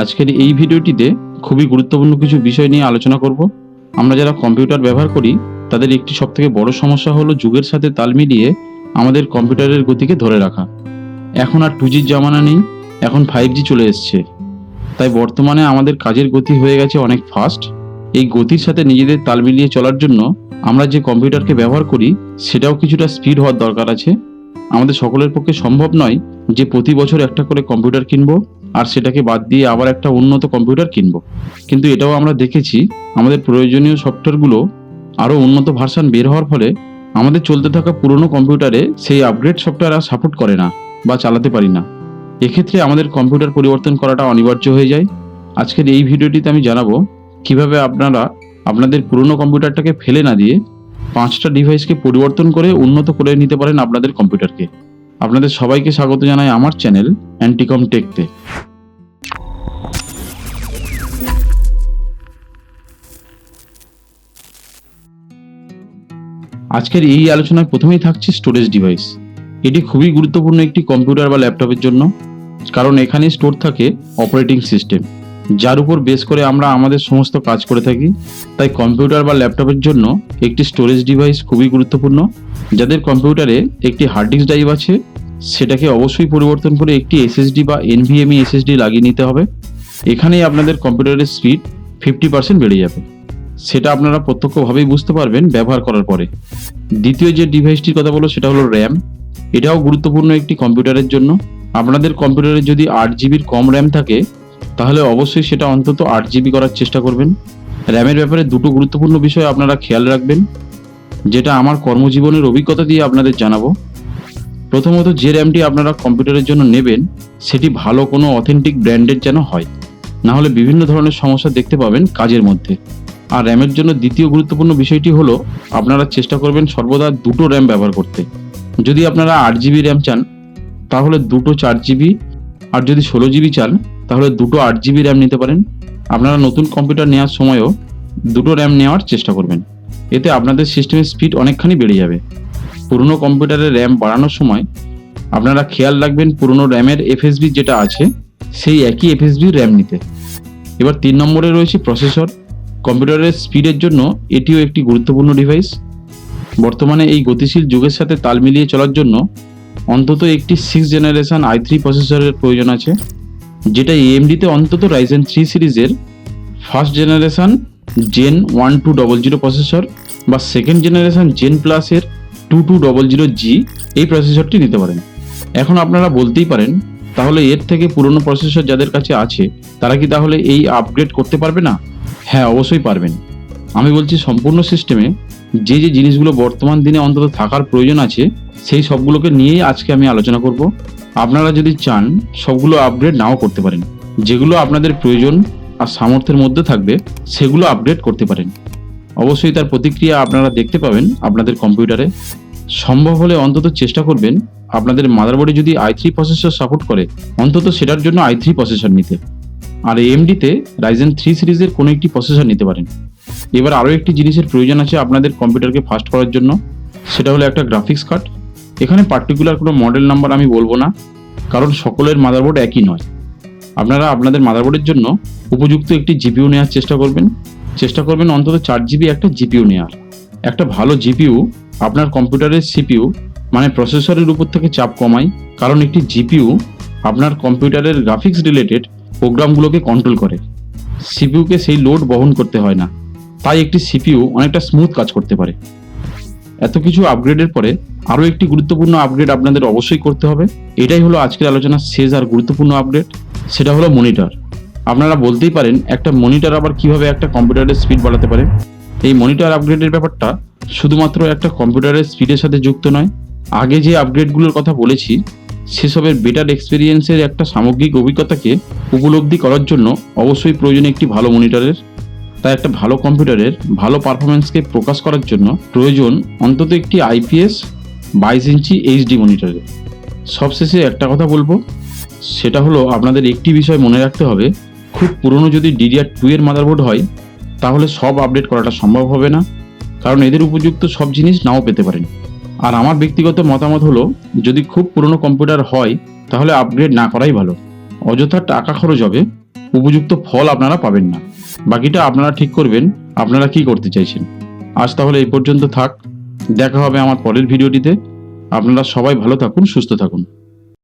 আজকের এই ভিডিওটিতে খুবই গুরুত্বপূর্ণ কিছু বিষয় নিয়ে আলোচনা করব। আমরা যারা কম্পিউটার ব্যবহার করি, তাদের একটি সবথেকে বড় সমস্যা হলো যুগের সাথে তাল মিলিয়ে আমাদের কম্পিউটারের গতিকে ধরে রাখা। এখন আর টু জির জামানা নেই, এখন ফাইভ জি চলে এসছে। তাই বর্তমানে আমাদের কাজের গতি হয়ে গেছে অনেক ফাস্ট এই গতির সাথে নিজেদের তাল মিলিয়ে চলার জন্য আমরা যে কম্পিউটারকে ব্যবহার করি, সেটাও কিছুটা স্পিড হওয়ার দরকার আছে। আমাদের সকলের পক্ষে সম্ভব নয় যে প্রতি বছর একটা করে কম্পিউটার কিনবো। আর সেটাকে বাদ দিয়ে আবার একটা উন্নত কম্পিউটার কিনব। কিন্তু এটাও আমরা দেখেছি, আমাদের প্রয়োজনীয় সফটওয়্যারগুলো আরও উন্নত ভার্সান বের হওয়ার ফলে আমাদের চলতে থাকা পুরনো কম্পিউটারে সেই আপগ্রেড সফটওয়্যার আর সাপোর্ট করে না বা চালাতে পারি না। এক্ষেত্রে আমাদের কম্পিউটার পরিবর্তন করাটা অনিবার্য হয়ে যায়। আজকের এই ভিডিওটিতে আমি জানাব, কীভাবে আপনারা আপনাদের পুরনো কম্পিউটারটাকে ফেলে না দিয়ে পাঁচটা ডিভাইসকে পরিবর্তন করে উন্নত করে নিতে পারেন আপনাদের কম্পিউটারকে আপনাদের সবাইকে স্বাগত জানাই আমার চ্যানেল অ্যান্টিকম টেকতে আজকের এই আলোচনায় প্রথমেই থাকছে স্টোরেজ ডিভাইস এটি খুবই গুরুত্বপূর্ণ একটি কম্পিউটার বা ল্যাপটপের জন্য, কারণ এখানে স্টোর থাকে অপারেটিং সিস্টেম যার উপর বেস করে আমরা আমাদের সমস্ত কাজ করে থাকি। তাই কম্পিউটার বা ল্যাপটপের জন্য একটি স্টোরেজ ডিভাইস খুবই গুরুত্বপূর্ণ। যাদের কম্পিউটারে একটি হার্ড ডিস্ক ড্রাইভ আছে, সেটাকে অবশ্যই পরিবর্তন করে একটি এসএসডি বা এনভিএমই এসএসডি লাগিয়ে নিতে হবে। এখানেই আপনাদের কম্পিউটারের স্পিড ফিফটি পার্সেন্ট বেড়ে যাবে। সেটা আপনারা প্রত্যক্ষভাবেই বুঝতে পারবেন ব্যবহার করার পরে। দ্বিতীয় যে ডিভাইসটির কথা বলো সেটা হলো র্যাম। এটাও গুরুত্বপূর্ণ একটি কম্পিউটারের জন্য। আপনাদের কম্পিউটারে যদি আট জিবির কম র্যাম থাকে, তাহলে অবশ্যই সেটা অন্তত আট জিবি করার চেষ্টা করবেন। র্যামের ব্যাপারে দুটো গুরুত্বপূর্ণ বিষয় আপনারা খেয়াল রাখবেন, যেটা আমার কর্মজীবনের অভিজ্ঞতা দিয়ে আপনাদের জানাব। প্রথমত, যে র্যামটি আপনারা কম্পিউটারের জন্য নেবেন, সেটি ভালো কোনো অথেন্টিক ব্র্যান্ডের যেন হয়। না হলে বিভিন্ন ধরনের সমস্যা দেখতে পাবেন কাজের মধ্যে। আর র্যামের জন্য দ্বিতীয় গুরুত্বপূর্ণ বিষয়টি হলো, আপনারা চেষ্টা করবেন সর্বদা দুটো র্যাম ব্যবহার করতে। যদি আপনারা আট জিবি র্যাম চান, তাহলে দুটো চার জিবি, আর যদি ষোলো জিবি চান, তাহলে দুটো আট জিবি র্যাম নিতে পারেন। আপনারা নতুন কম্পিউটার নেওয়ার সময়ও দুটো র্যাম নেওয়ার চেষ্টা করবেন। এতে আপনাদের সিস্টেমের স্পিড অনেকখানি বেড়ে যাবে। পুরনো কম্পিউটারের র্যাম বাড়ানোর সময় আপনারা খেয়াল রাখবেন, পুরনো র্যামের এফএসবি যেটা আছে, সেই একই এফএসবি র্যাম নিতে। এবার তিন নম্বরে রয়েছে প্রসেসর। কম্পিউটারের স্পিডের জন্য এটিও একটি গুরুত্বপূর্ণ ডিভাইস বর্তমানে এই গতিশীল যুগের সাথে তাল মিলিয়ে চলার জন্য অন্তত একটি সিক্স জেনারেশন আই থ্রি প্রসেসরের প্রয়োজন আছে, যেটা এএমডিতে অন্তত রাইজেন থ্রি সিরিজের first generation Zen one two double zero processor বা সেকেন্ড জেনারেশন জেন প্লাসের two two double zero G এই প্রসেসরটি নিতে পারেন। এখন আপনারা বলতেই পারেন, তাহলে এর থেকে পুরনো প্রসেসর যাদের কাছে আছে, তারা কি তাহলে এই আপগ্রেড করতে পারবে না? হ্যাঁ অবশ্যই পারবেন। আমি বলছি সম্পূর্ণ সিস্টেমে যে যে জিনিসগুলো বর্তমান দিনে অন্তত থাকার প্রয়োজন আছে, সেই সবগুলোকে নিয়েই আজকে আমি আলোচনা করব। আপনারা যদি চান, সবগুলো আপগ্রেড নাও করতে পারেন। যেগুলো আপনাদের প্রয়োজন আর সামর্থ্যের মধ্যে থাকবে, সেগুলো আপগ্রেড করতে পারেন। অবশ্যই তার প্রতিক্রিয়া আপনারা দেখতে পাবেন আপনাদের কম্পিউটারে। সম্ভব হলে অন্তত চেষ্টা করবেন আপনাদের মাদারবোর্ডে যদি আই থ্রি প্রসেসর সাপোর্ট করে, অন্তত সেটার জন্য আই থ্রি প্রসেসর নিতে। আর এমডিতে রাইজেন থ্রি সিরিজের কোনো একটি প্রসেসর নিতে পারেন। এবার আরও একটি জিনিসের প্রয়োজন আছে আপনাদের কম্পিউটারকে ফাস্ট করার জন্য। সেটা হলো একটা গ্রাফিক্স কার্ড এখানে পার্টিকুলার কোনো মডেল নাম্বার আমি বলব না, কারণ সকলের মাদারবোর্ড একই নয়। আপনারা আপনাদের মাদারবোর্ডের জন্য উপযুক্ত একটি জিপিউ নেওয়ার চেষ্টা করবেন। চেষ্টা করবেন অন্তত চার জিবি একটা জিপিউ নেওয়ার একটা ভালো জিপিউ আপনার কম্পিউটারের সিপিউ মানে প্রসেসরের উপর থেকে চাপ কমায়, কারণ একটি জিপিউ আপনার কম্পিউটারের গ্রাফিক্স রিলেটেড প্রোগ্রামগুলোকে কন্ট্রোল করে। সিপিউকে সেই লোড বহন করতে হয় না। তাই একটি সিপিইউ অনেকটা স্মুথ কাজ করতে পারে। এত কিছু আপগ্রেডের পরে আরও একটি গুরুত্বপূর্ণ আপগ্রেড আপনাদের অবশ্যই করতে হবে। এটাই হলো আজকের আলোচনার শেষ আর গুরুত্বপূর্ণ আপগ্রেড সেটা হলো মনিটর আপনারা বলতেই পারেন, একটা মনিটর আবার কীভাবে একটা কম্পিউটারের স্পিড বাড়াতে পারে। এই মনিটর আপগ্রেডের ব্যাপারটা শুধুমাত্র একটা কম্পিউটারের স্পিডের সাথে যুক্ত নয়। আগে যে আপগ্রেডগুলোর কথা বলেছি সেসবের বেটার এক্সপিরিয়েন্সের একটা সামগ্রিক অভিজ্ঞতাকে উপলব্ধি করার জন্য অবশ্যই প্রয়োজন একটি ভালো মনিটরের তাই একটা ভালো কম্পিউটারের ভালো পারফরমেন্সকে প্রকাশ করার জন্য প্রয়োজন অন্তত একটি আইপিএস বাইশ ইঞ্চি এইচডি মনিটরের সবশেষে একটা কথা বলব, সেটা হলো আপনাদের একটি বিষয় মনে রাখতে হবে, খুব পুরনো যদি ডিডিআর টু এর মাদারবোর্ড হয়, তাহলে সব আপডেট করাটা সম্ভব হবে না, কারণ এদের উপযুক্ত সব জিনিস নাও পেতে পারেন। আর আমার ব্যক্তিগত মতামত হলো, যদি খুব পুরনো কম্পিউটার হয়, তাহলে আপগ্রেড না করাই ভালো। অযথা টাকা খরচ হবে, উপযুক্ত ফল আপনারা পাবেন না। বাকিটা আপনারা ঠিক করবেন, আপনারা কি করতে চাইছেন? আজ তাহলে এই পর্যন্ত থাক। দেখা হবে আমার পরের ভিডিওটিতে। আপনারা সবাই ভালো থাকুন, সুস্থ থাকুন।